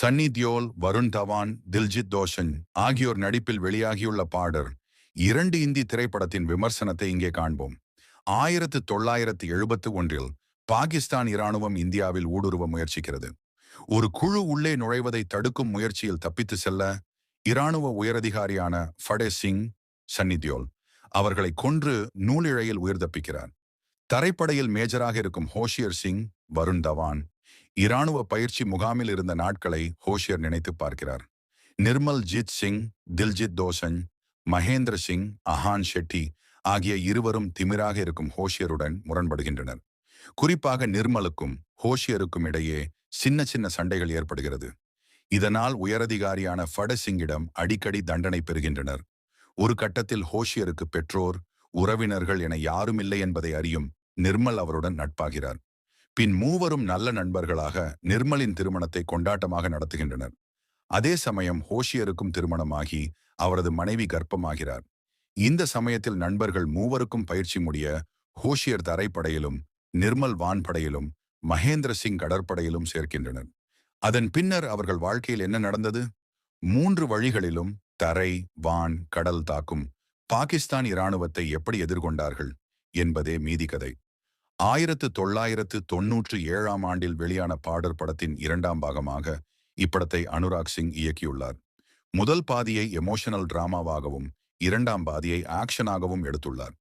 சன்னி தியோல் வருண் தவான் தில்ஜித் தோஷன் ஆகியோர் நடிப்பில் வெளியாகியுள்ள பாடர் இரண்டு இந்தி திரைப்படத்தின் விமர்சனத்தை இங்கே காண்போம். ஆயிரத்து தொள்ளாயிரத்து எழுபத்து ஒன்றில் பாகிஸ்தான் இராணுவம் இந்தியாவில் ஊடுருவ முயற்சிக்கிறது. ஒரு குழு உள்ளே நுழைவதை தடுக்கும் முயற்சியில் தப்பித்து செல்ல இராணுவ உயரதிகாரியான ஃபடே சிங் சன்னித்யோல் அவர்களை கொன்று நூலிழையில் உயிர் தப்பிக்கிறார். தரைப்படையில் மேஜராக இருக்கும் ஹோஷியர் சிங் வருண் தவான் இராணுவ பயிற்சி முகாமில் இருந்த நாட்களை ஹோஷியர் நினைத்து பார்க்கிறார். நிர்மல் ஜித் சிங் தில்ஜித் தோசன் மகேந்திர சிங் அஹான் ஷெட்டி ஆகிய இருவரும் திமிராக இருக்கும் ஹோஷியருடன் முரண்படுகின்றனர். குறிப்பாக நிர்மலுக்கும் ஹோஷியருக்கும் இடையே சின்ன சின்ன சண்டைகள் ஏற்படுகிறது. இதனால் உயரதிகாரியான ஃபடசிங்கிடம் அடிக்கடி தண்டனை பெறுகின்றனர். ஒரு கட்டத்தில் ஹோஷியருக்கு பெற்றோர் உறவினர்கள் என யாரும் இல்லை என்பதை அறியும் நிர்மல் அவருடன் நட்பாகிறார். பின் மூவரும் நல்ல நண்பர்களாக நிர்மலின் திருமணத்தை கொண்டாட்டமாக நடத்துகின்றனர். அதே சமயம் ஹோஷியருக்கும் திருமணமாகி அவரது மனைவி கர்ப்பமாகிறார். இந்த சமயத்தில் நண்பர்கள் மூவருக்கும் பயிற்சி முடிய ஹோஷியர் தரைப்படையிலும் நிர்மல் வான்படையிலும் மகேந்திர சிங் கடற்படையிலும் சேர்க்கின்றனர். அதன் பின்னர் அவர்கள் வாழ்க்கையில் என்ன நடந்தது? மூன்று வழிகளிலும் தரை வான் கடல் தாக்கும் பாகிஸ்தான் இராணுவத்தை எப்படி எதிர்கொண்டார்கள் என்பதே மீதி கதை. ஆயிரத்து தொள்ளாயிரத்து தொன்னூற்று ஏழாம் ஆண்டில் வெளியான பாடர் படத்தின் இரண்டாம் பாகமாக இப்படத்தை அனுராக் சிங் இயக்கியுள்ளார். முதல் பாதியை எமோஷனல் டிராமாவாகவும் இரண்டாம் பாதியை ஆக்ஷனாகவும் எடுத்துள்ளார்.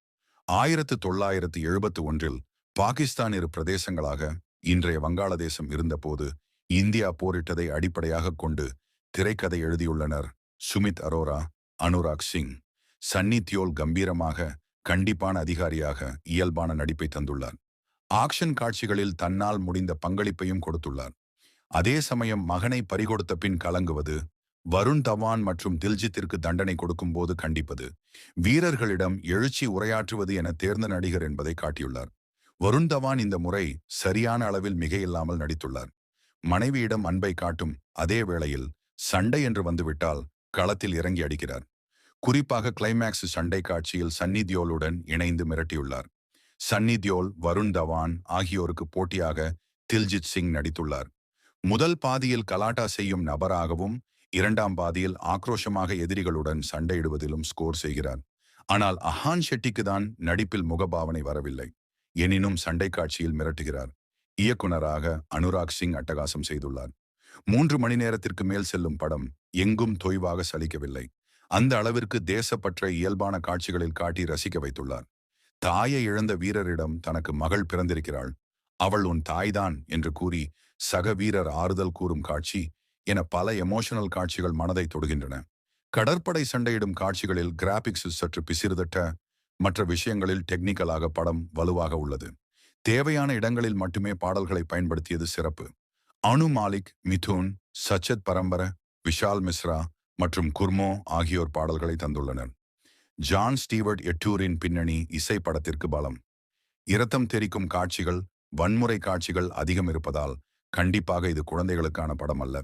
ஆயிரத்து தொள்ளாயிரத்து எழுபத்து ஒன்றில் பாகிஸ்தான் இரு பிரதேசங்களாக இன்றைய வங்காளதேசம் இருந்தபோது இந்தியா போரிட்டதை அடிப்படையாக கொண்டு திரைக்கதை எழுதியுள்ளனர் சுமித் அரோரா அனுராக் சிங். சன்னி தியோல் கம்பீரமாக கண்டிப்பான அதிகாரியாக இயல்பான நடிப்பை தந்துள்ளார். ஆக்ஷன் காட்சிகளில் தன்னால் முடிந்த பங்களிப்பையும் கொடுத்துள்ளார். அதே சமயம் மகனை பறிகொடுத்த பின் கலங்குவது வருண் தவான் மற்றும் தில்ஜித்திற்கு தண்டனை கொடுக்கும்போது கண்டிப்பது வீரர்களிடம் எழுச்சி உரையாற்றுவது என தேர்ந்த நடிகர் என்பதை காட்டியுள்ளார். வருண் தவான் இந்த முறை சரியான அளவில் மிகையில்லாமல் நடித்துள்ளார். மனைவியிடம் அன்பை காட்டும் அதே வேளையில் சண்டை என்று வந்துவிட்டால் களத்தில் இறங்கி அடிக்கிறார். குறிப்பாக கிளைமேக்ஸ் சண்டை காட்சியில் சன்னி தியோலுடன் இணைந்து மிரட்டியுள்ளார். சன்னி தியோல் வருண் தவான் ஆகியோருக்கு போட்டியாக தில்ஜித் சிங் நடித்துள்ளார். முதல் பாதியில் கலாட்டா செய்யும் நபராகவும் இரண்டாம் பாதியில் ஆக்ரோஷமாக எதிரிகளுடன் சண்டையிடுவதிலும் ஸ்கோர் செய்கிறார். ஆனால் அஹான் ஷெட்டிக்கு தான் நடிப்பில் முகபாவனை வரவில்லை. எனினும் சண்டை காட்சியில் மிரட்டுகிறார். இயக்குனராக அனுராக் சிங் அட்டகாசம் செய்துள்ளார். மூன்று மணி நேரத்திற்கு மேல் செல்லும் படம் எங்கும் தொய்வாக சலிக்கவில்லை. அந்த அளவிற்கு தேசப்பற்ற இயல்பான காட்சிகளில் காட்டி ரசிக்க வைத்துள்ளார். தாயை இழந்த வீரரிடம் தனக்கு மகள் பிறந்திருக்கிறாள். அவள் உன் தாய்தான் என்று கூறி சக வீரர் ஆறுதல் கூறும் காட்சி என பல எமோஷனல் காட்சிகள் மனதை தொடுகின்றன. கடற்படை சண்டையிடும் காட்சிகளில் கிராபிக்ஸ் சற்று பிசிறுதட்ட மற்ற விஷயங்களில் டெக்னிக்கலாக படம் வலுவாக உள்ளது. தேவையான இடங்களில் மட்டுமே பாடல்களை பயன்படுத்தியது சிறப்பு. அனு மாலிக் மிதுன் சச்சத் பரம்பர விஷால் மிஸ்ரா மற்றும் குர்மோ ஆகியோர் பாடல்களை தந்துள்ளனர். ஜான் ஸ்டீவர்ட் எட்டூரின் பின்னணி இசை படத்திற்கு பலம். இரத்தம் தெரிக்கும் காட்சிகள் வன்முறை காட்சிகள் அதிகம் இருப்பதால் கண்டிப்பாக இது குழந்தைகளுக்கான படம் அல்ல